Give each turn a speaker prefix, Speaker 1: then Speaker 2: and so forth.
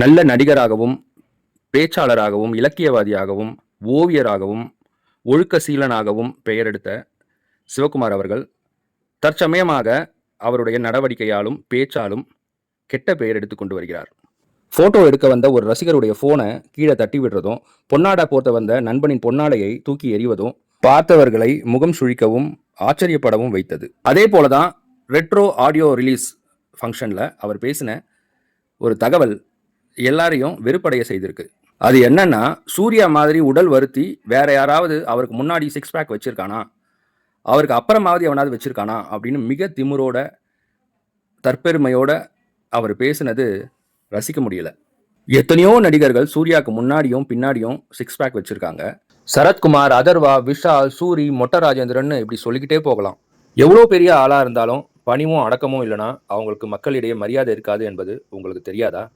Speaker 1: நல்ல நடிகராகவும் பேச்சாளராகவும் இலக்கியவாதியாகவும் ஓவியராகவும் ஒழுக்க சீலனாகவும் பெயர் எடுத்த சிவகுமார் அவர்கள் தற்சமயமாக அவருடைய நடவடிக்கையாலும் பேச்சாலும் கெட்ட பெயர் எடுத்து கொண்டு வருகிறார். ஃபோட்டோ எடுக்க வந்த ஒரு ரசிகருடைய ஃபோனை கீழே தட்டி விடுறதும் பொன்னாடா போர்த்த வந்த நண்பனின் பொன்னாடையை தூக்கி எறிவதும் பார்த்தவர்களை முகம் சுழிக்கவும் ஆச்சரியப்படவும் வைத்தது. அதே போல தான் ரெட்ரோ ஆடியோ ரிலீஸ் ஃபங்க்ஷனில் அவர் பேசின ஒரு தகவல் எல்லாரையும் வெறுப்படைய செய்திருக்கு. அது என்னன்னா சூர்யா மாதிரி உடல் வருத்தி வேற யாராவது அவருக்கு முன்னாடி சிக்ஸ் பேக் வச்சிருக்கானா? அவருக்கு அப்புறமாவது எவனாவது வச்சிருக்கானா? அப்படின்னு மிக திமுரோட தற்பெருமையோட அவர் பேசினது ரசிக்க முடியல. எத்தனையோ நடிகர்கள் சூர்யாவுக்கு முன்னாடியும் பின்னாடியும் சிக்ஸ் பேக் வச்சிருக்காங்க. சரத்குமார் அதர்வா விஷால் சூரி மொட்ட ராஜேந்திரன் இப்படி சொல்லிக்கிட்டே போகலாம். எவ்வளோ பெரிய ஆளாக இருந்தாலும் பணிவும் அடக்கமும் இல்லைன்னா அவங்களுக்கு மக்களிடையே மரியாதை இருக்காது என்பது உங்களுக்கு தெரியாதா?